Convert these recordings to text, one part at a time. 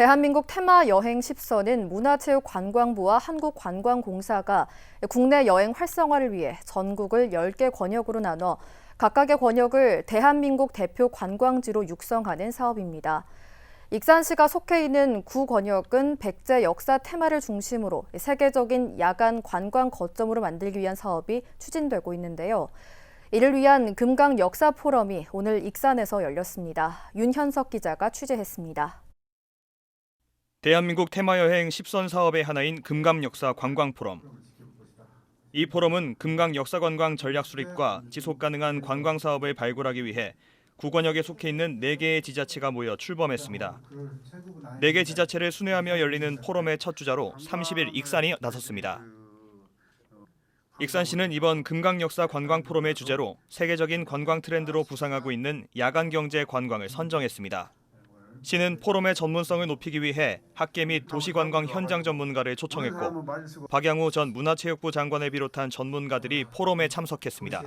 대한민국 테마 여행 10선은 문화체육관광부와 한국관광공사가 국내 여행 활성화를 위해 전국을 10개 권역으로 나눠 각각의 권역을 대한민국 대표 관광지로 육성하는 사업입니다. 익산시가 속해 있는 구 권역은 백제 역사 테마를 중심으로 세계적인 야간 관광 거점으로 만들기 위한 사업이 추진되고 있는데요. 이를 위한 금강 역사 포럼이 오늘 익산에서 열렸습니다. 윤현석 기자가 취재했습니다. 대한민국 테마여행 10선 사업의 하나인 금감역사 관광포럼. 이 포럼은 금강 역사관광 전략 수립과 지속 가능한 관광 사업을 발굴하기 위해 구권역에 속해 있는 4개의 지자체가 모여 출범했습니다. 4개 지자체를 순회하며 열리는 포럼의 첫 주자로 30일 익산이 나섰습니다. 익산시는 이번 금강역사 관광 포럼의 주제로 세계적인 관광 트렌드로 부상하고 있는 야간 경제 관광을 선정했습니다. 시는 포럼의 전문성을 높이기 위해 학계 및 도시관광 현장 전문가를 초청했고 박양우 전 문화체육부 장관을 비롯한 전문가들이 포럼에 참석했습니다.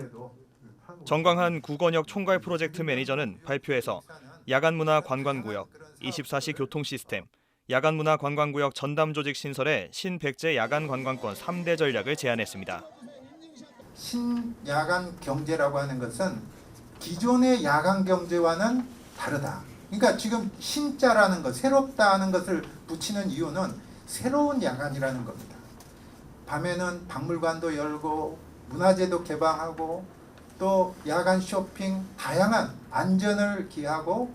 정광한 구건역 총괄 프로젝트 매니저는 발표에서 야간문화 관광구역, 24시 교통 시스템, 야간문화 관광구역 전담 조직 신설의 신백제 야간 관광권 3대 전략을 제안했습니다. 신야간 경제라고 하는 것은 기존의 야간 경제와는 다르다. 그러니까 지금 신자라는 것, 새롭다는 것을 붙이는 이유는 새로운 야간이라는 겁니다. 밤에는 박물관도 열고 문화재도 개방하고 또 야간 쇼핑 다양한 안전을 기하고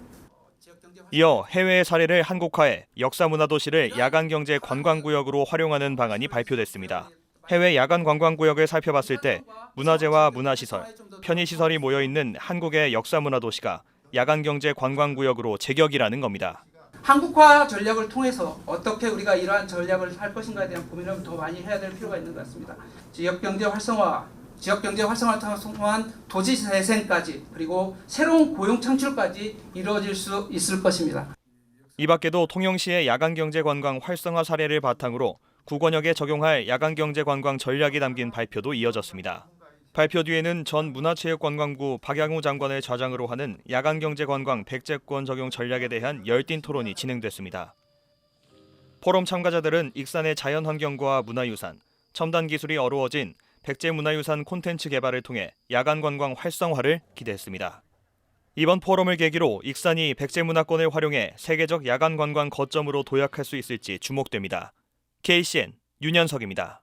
이어 해외의 사례를 한국화해 역사문화도시를 야간경제 관광구역으로 활용하는 방안이 발표됐습니다. 해외 야간 관광구역을 살펴봤을 때 문화재와 문화시설, 편의시설이 모여있는 한국의 역사문화도시가 야간경제 관광구역으로 제격이라는 겁니다. 한국화 전략을 통해서 어떻게 우리가 이러한 전략을 할 것인가에 대한 고민을 더 많이 해야 될 필요가 있는 것 같습니다. 지역 경제 활성화, 지역 경제 활성화를 통한 도시 재생까지 그리고 새로운 고용 창출까지 이루어질 수 있을 것입니다. 이 밖에도 통영시의 야간경제 관광 활성화 사례를 바탕으로 구권역에 적용할 야간경제 관광 전략이 담긴 발표도 이어졌습니다. 발표 뒤에는 전 문화체육관광부 박양우 장관을 좌장으로 하는 야간경제관광 백제권 적용 전략에 대한 열띤 토론이 진행됐습니다. 포럼 참가자들은 익산의 자연환경과 문화유산, 첨단 기술이 어우러진 백제문화유산 콘텐츠 개발을 통해 야간 관광 활성화를 기대했습니다. 이번 포럼을 계기로 익산이 백제문화권을 활용해 세계적 야간 관광 거점으로 도약할 수 있을지 주목됩니다. KCN 윤현석입니다.